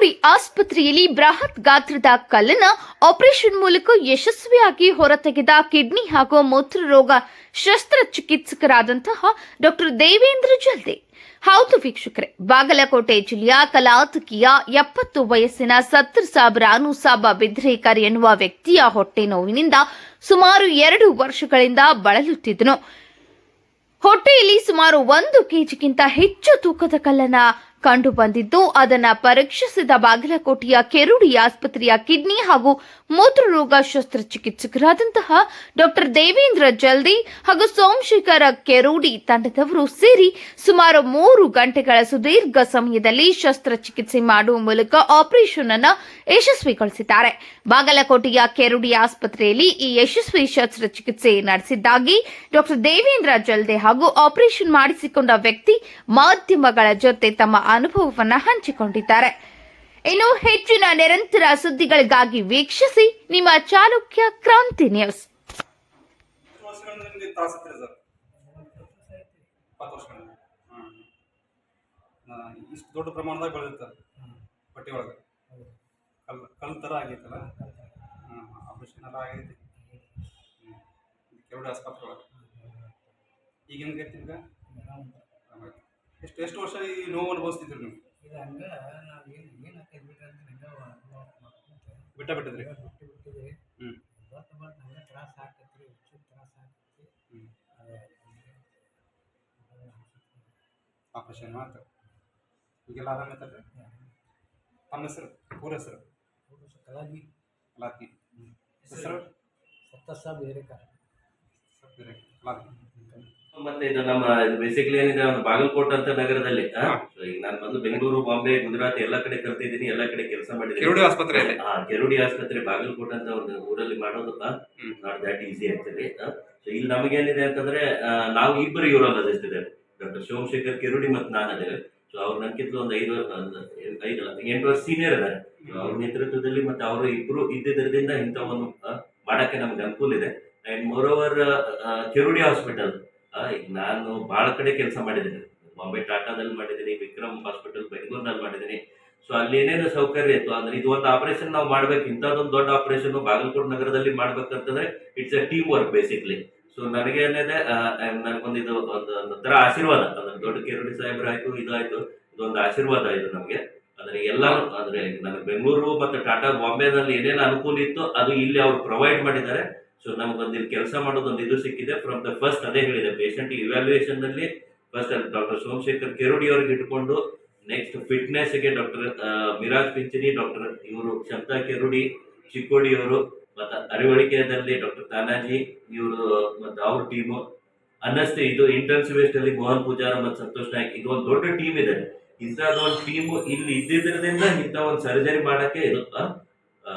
ಕೆರೋಡಿ ಆಸ್ಪತ್ರೆಯಲ್ಲಿ ಬೃಹತ್ ಗಾತ್ರದ ಕಲ್ಲನ ಆಪರೇಷನ್ ಮೂಲಕ ಯಶಸ್ವಿಯಾಗಿ ಹೊರತೆಗೆದ ಕಿಡ್ನಿ ಹಾಗೂ ಮೂತ್ರರೋಗ ಶಸ್ತ್ರಚಿಕಿತ್ಸಕರಾದಂತಹ ಡಾಕ್ಟರ್ ದೇವೇಂದ್ರ ಜಲ್ದೆ. ಹೌದು ವೀಕ್ಷಕರೇ, ಬಾಗಲಕೋಟೆ ಜಿಲ್ಲೆಯ ಕಲಾತಕಿಯ ಎಪ್ಪತ್ತು ವಯಸ್ಸಿನ ಸತ್ತರ್ ಸಾಬ್ ರಾನು ಸಾಬ ಬಿದ್ರೇಕರ್ ಎನ್ನುವ ವ್ಯಕ್ತಿಯ ಹೊಟ್ಟೆ ನೋವಿನಿಂದ ಸುಮಾರು ಎರಡು ವರ್ಷಗಳಿಂದ ಬಳಲುತ್ತಿದ್ದನು. ಹೊಟ್ಟೆಯಲ್ಲಿ ಸುಮಾರು ಒಂದು ಕೆಜಿಗಿಂತ ಹೆಚ್ಚು ತೂಕದ ಕಲ್ಲನ್ನ ಕಂಡು ಬಂದಿದ್ದು ಅದನ್ನ ಪರೀಕ್ಷಿಸಿದ ಬಾಗಲಕೋಟೆಯ ಕೆರುಡಿ ಆಸ್ಪತ್ರೆಯ ಕಿಡ್ನಿ ಹಾಗೂ ಮೂತ್ರರೋಗ ಶಸ್ತ್ರಚಿಕಿತ್ಸಕರಾದಂತಹ ಡಾಕ್ಟರ್ ದೇವೇಂದ್ರ ಜಲ್ದಿ ಹಾಗೂ ಸೋಮಶೇಖರ ಕೆರೂಡಿ ತಂಡದವರು ಸೇರಿ ಸುಮಾರು ಮೂರು ಗಂಟೆಗಳ ಸುದೀರ್ಘ ಸಮಯದಲ್ಲಿ ಶಸ್ತ್ರಚಿಕಿತ್ಸೆ ಮಾಡುವ ಮೂಲಕ ಆಪರೇಷನ್ ಅನ್ನು ಯಶಸ್ವಿಗೊಳಿಸಿದ್ದಾರೆ. ಬಾಗಲಕೋಟೆಯ ಕೆರುಡಿ ಆಸ್ಪತ್ರೆಯಲ್ಲಿ ಈ ಯಶಸ್ವಿ ಶಸ್ತ್ರಚಿಕಿತ್ಸೆ ನಡೆಸಿದ್ದಾಗಿ ಡಾಕ್ಟರ್ ದೇವೇಂದ್ರ ಜಲ್ದೆ ಹಾಗೂ ಆಪರೇಷನ್ ಮಾಡಿಸಿಕೊಂಡ ವ್ಯಕ್ತಿ ಮಾಧ್ಯಮಗಳ ಜೊತೆ ತಮ್ಮ ಅನುಭವವನ್ನ ಹಂಚಿಕೊಂಡಿದ್ದಾರೆ. ಇನ್ನು ಹೆಚ್ಚಿನ ನಿರಂತರ ಸುದ್ದಿಗಳಿಗಾಗಿ ವೀಕ್ಷಿಸಿ ನಿಮ್ಮ ಚಾಲುಕ್ಯ ಕ್ರಾಂತಿ ನ್ಯೂಸ್. ಇಷ್ಟು ದೊಡ್ಡ ಪ್ರಮಾಣದಾಗ ಬೆಳೆದಿರ್ತಾರೆ ಹೊಟ್ಟೆ ಒಳಗೆ ಕಲ್ ಕಲ್ಲು ಥರ ಆಗೈತಲ್ಲ ಆಪ್ರೇಷನ್ ಎಲ್ಲ ಆಗೈತಿ ಕೆರಡು ಆಸ್ಪತ್ರೆ ಒಳಗೆ ಈಗ ಹೆಂಗೈತಿ ಈಗ. ಎಷ್ಟು ಎಷ್ಟು ವರ್ಷ ಈ ನೋವು ಅನುಭವಿಸ್ತಿದ್ರು ನೀವು? ಇದು ಹಂಗೆ ನಾವು ಏನು ಏನು ಹಾಕೈತೆ ಬಿಟ್ರೆ ಅಂತ ಹಂಗೆ ಬಿಟ್ಟ ಬಿಟ್ಟಿದ್ರಿ? ಬಿಟ್ಟು ಬಿಟ್ಟಿದ್ರಿ. ಹ್ಞೂ ಇವತ್ತು ಬಂದು ಹಂಗೆ ತ್ರಾಸ ಹೆಚ್ಚು ತ್ರಾಸ ಆಕತ್ರಿ ಆಪರೇಷನ್ ಮಾತು ಈಗೆಲ್ಲ ಆರಾಮೈತಲ್ರಿ ತಮ್ಮ ಹೆಸರು? ಊರ ಹೆಸರು? ಕಲಾಗಿ. ಕಲಾತಿ ಹೆಸರು? ಸತ್ತಸ ಬೇರೆ ಕಾರ ಬೇರೆ ಕಲಾತಿ ಮತ್ತೆ ಇದು ನಮ್ಮ ಬೇಸಿಕಲಿ ಏನಿದೆ ಒಂದು ಬಾಗಲಕೋಟೆ ಅಂತ ನಗರದಲ್ಲಿ. ಆ, so ಈಗ ನಾನು ಬಂದು ಬೆಂಗಳೂರು ಬಾಂಬೆ ಗುಜರಾತ್ ಎಲ್ಲ ಕಡೆ ಕಲ್ತಿದ್ದೀನಿ ಎಲ್ಲ ಕಡೆ ಕೆಲಸ ಮಾಡಿದ್ದೀನಿ. ಆಸ್ಪತ್ರೆ ಆಸ್ಪತ್ರೆಯಲ್ಲಿ? ಹಾ ಕೆರುಡಿ ಆಸ್ಪತ್ರೆ ಬಾಗಲಕೋಟೆ ಅಂತ ಒಂದು ಊರಲ್ಲಿ ಮಾಡೋದಪ್ಪ ಹ್ಮ್. Not that easy actually so ಇಲ್ಲಿ ನಮಗೇನಿದೆ ಅಂತಂದ್ರೆ ಆ, ನಾವು ಇಬ್ಬರು ಯೂರಾಲಜಿಸ್ಟ್ ಇದ್ದೇವೆ. ಡಾಕ್ಟರ್ ಸೋಮಶೇಖರ್ ಕೆರುಡಿ ಮತ್ತು ನಾನಿದ್ದೇವೆ ಸೊ ಅವ್ರು ನನ್ಕಿಂತ ಒಂದು ಐದು ಒಂದು ಐದಲ್ಲ ಎಂಟು ವರ್ಷ ಸೀನಿಯರ್ ಇದ್ದಾರೆ So ಅವ್ರ ನೇತೃತ್ವದಲ್ಲಿ ಮತ್ತೆ ಅವರು ಇಬ್ರು ಇದ್ದಿದ್ದರಿಂದ ಇಂಥ ಒಂದು ಮಾಡಕ್ಕೆ ನಮ್ಗೆ ಅನುಕೂಲ ಇದೆ. And moreover Kerudi hospital ನಾನು ಭಾಳ ಕಡೆ ಕೆಲಸ ಮಾಡಿದ್ದೀನಿ. ಬಾಂಬೆ ಟಾಟಾದಲ್ಲಿ ಮಾಡಿದ್ದೀನಿ, ವಿಕ್ರಮ್ ಹಾಸ್ಪಿಟಲ್ ಬೆಂಗಳೂರಿನಲ್ಲಿ ಮಾಡಿದ್ದೀನಿ. ಸೊ ಅಲ್ಲಿ ಏನೇನು ಸೌಕರ್ಯ ಇತ್ತು? ಅಂದ್ರೆ ಇದು ಒಂದು ಆಪರೇಷನ್ ನಾವು ಮಾಡ್ಬೇಕು. ಇಂಥದ್ದೊಂದು ದೊಡ್ಡ ಆಪರೇಷನ್ ಬಾಗಲಕೋಟೆ ನಗರದಲ್ಲಿ ಮಾಡ್ಬೇಕಂತಂದ್ರೆ it's a team work basically so ನನಗೆ ಏನಿದೆ ನನಗೊಂದು ಇದು ಒಂದು ಒಂದು ಥರ ಆಶೀರ್ವಾದ. ಅಂದ್ರೆ ದೊಡ್ಡ ಕೇರಳಿ ಸಾಹೇಬರಾಯ್ತು ಆಯ್ತು, ಇದಾಯ್ತು. ಇದೊಂದು ಆಶೀರ್ವಾದ ಇದು ನಮಗೆ. ಅಂದ್ರೆ ಎಲ್ಲಾನು, ಅಂದ್ರೆ ನನಗೆ ಬೆಂಗಳೂರು ಮತ್ತೆ ಟಾಟಾ ಬಾಂಬೆನಲ್ಲಿ ಏನೇನು ಅನುಕೂಲ ಇತ್ತು ಅದು ಇಲ್ಲಿ ಅವ್ರು ಪ್ರೊವೈಡ್ ಮಾಡಿದ್ದಾರೆ. ಸೊ ನಮಗೊಂದು ಇಲ್ಲಿ ಕೆಲಸ ಮಾಡೋದೊಂದು ಇದು ಸಿಕ್ಕಿದೆ. ಫ್ರಮ್ ದ ಫಸ್ಟ್ ಅದೇ ಹೇಳಿದೆ ಪೇಷಂಟ್ ಇವ್ಯಾಲ್ಯೂಯೇಷನ್ನಲ್ಲಿ ಫಸ್ಟ್ ಡಾಕ್ಟರ್ ಸೋಮಶೇಖರ್ ಕೆರೋಡಿ ಅವ್ರಿಗೆ ಇಟ್ಕೊಂಡು ನೆಕ್ಸ್ಟ್ ಫಿಟ್ನೆಸ್ಗೆ ಡಾಕ್ಟರ್ ಮಿರಾಜ್ ಪಿಂಚಣಿ ಡಾಕ್ಟರ್ ಇವರು ಶಂತಾ ಕೆರುಡಿ ಚಿಕ್ಕೋಡಿ ಅವರು ಮತ್ತು ಅರಿವಳಿಕೆಯಲ್ಲಿ ಡಾಕ್ಟರ್ ತಾನಾಜಿ ಇವರು ಮತ್ತು ಅವ್ರ ಟೀಮು ಅನ್ನಷ್ಟೇ ಇದು ಇಂಟರ್ನ್ಸಿವಿಸ್ಟ್ ಅಲ್ಲಿ ಮೋಹನ್ ಪೂಜಾರ ಮತ್ತು ಸಂತೋಷ್ ನಾಯ್ಕ್ ಇದು ಒಂದು ದೊಡ್ಡ ಟೀಮ್ ಇದೆ. ಇಂಥದ್ದೊಂದು ಟೀಮು ಇಲ್ಲಿ ಇದ್ದಿದ್ದರಿಂದ ಇಂಥ ಒಂದು ಸರ್ಜರಿ ಮಾಡಕ್ಕೆ ಆ,